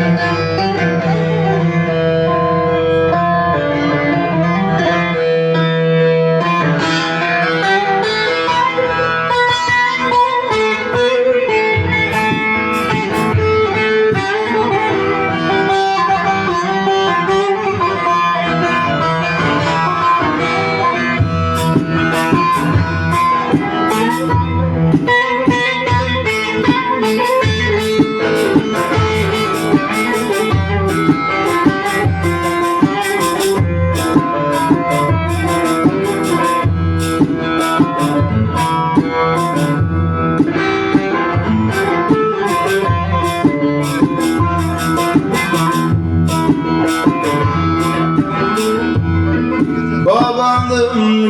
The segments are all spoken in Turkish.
Amen.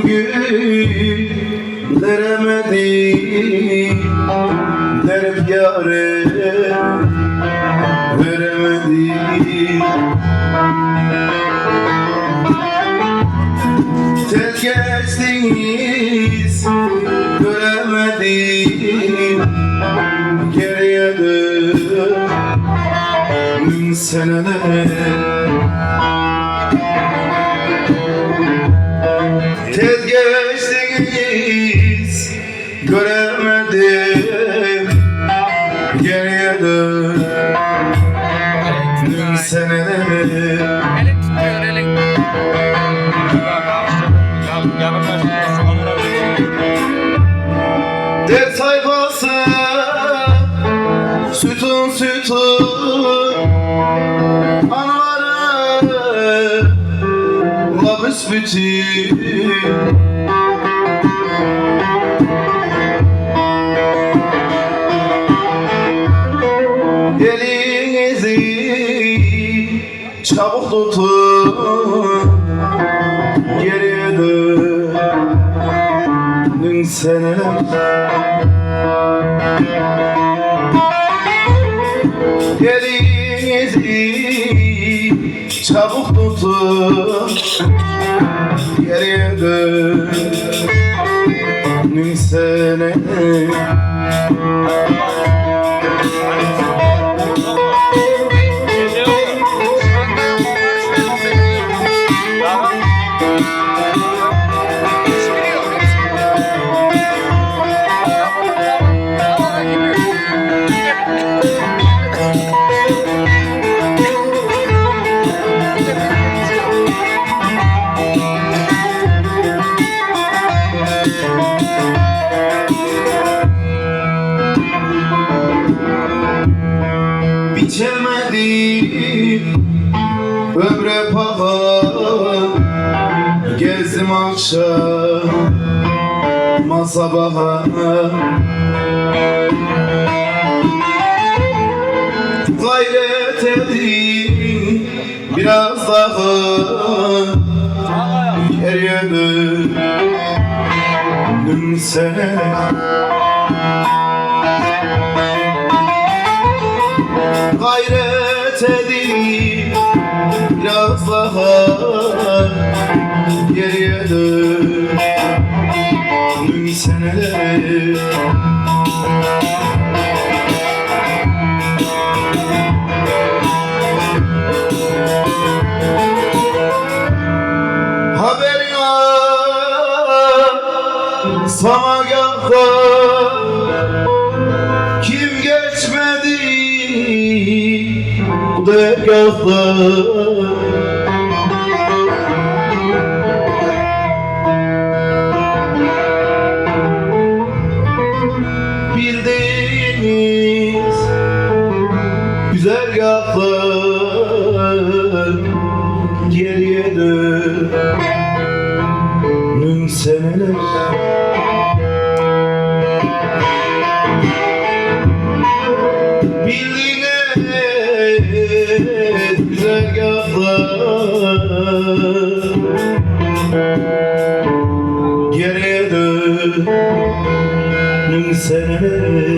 Gül veremedi Derip yâre veremedi. Tez geçtiniz göremedim Geriye dön seneler Tez geçtiniz bütün Elinizi çabuk tutun. Geriye dönün seneler Elinizi çabuk tutun. Geriye dönün seneler Biçemedim. Ömre paha Gezdim akşam sabaha Gayret edin biraz daha Geriye döndüm sen Gayret edin biraz daha Geriye döndüm seneler. Haberin var Samagah'ta Kim de Bildiğiniz güzel yazlar geriye dönün seneler. Bildiğiniz geri dönün sene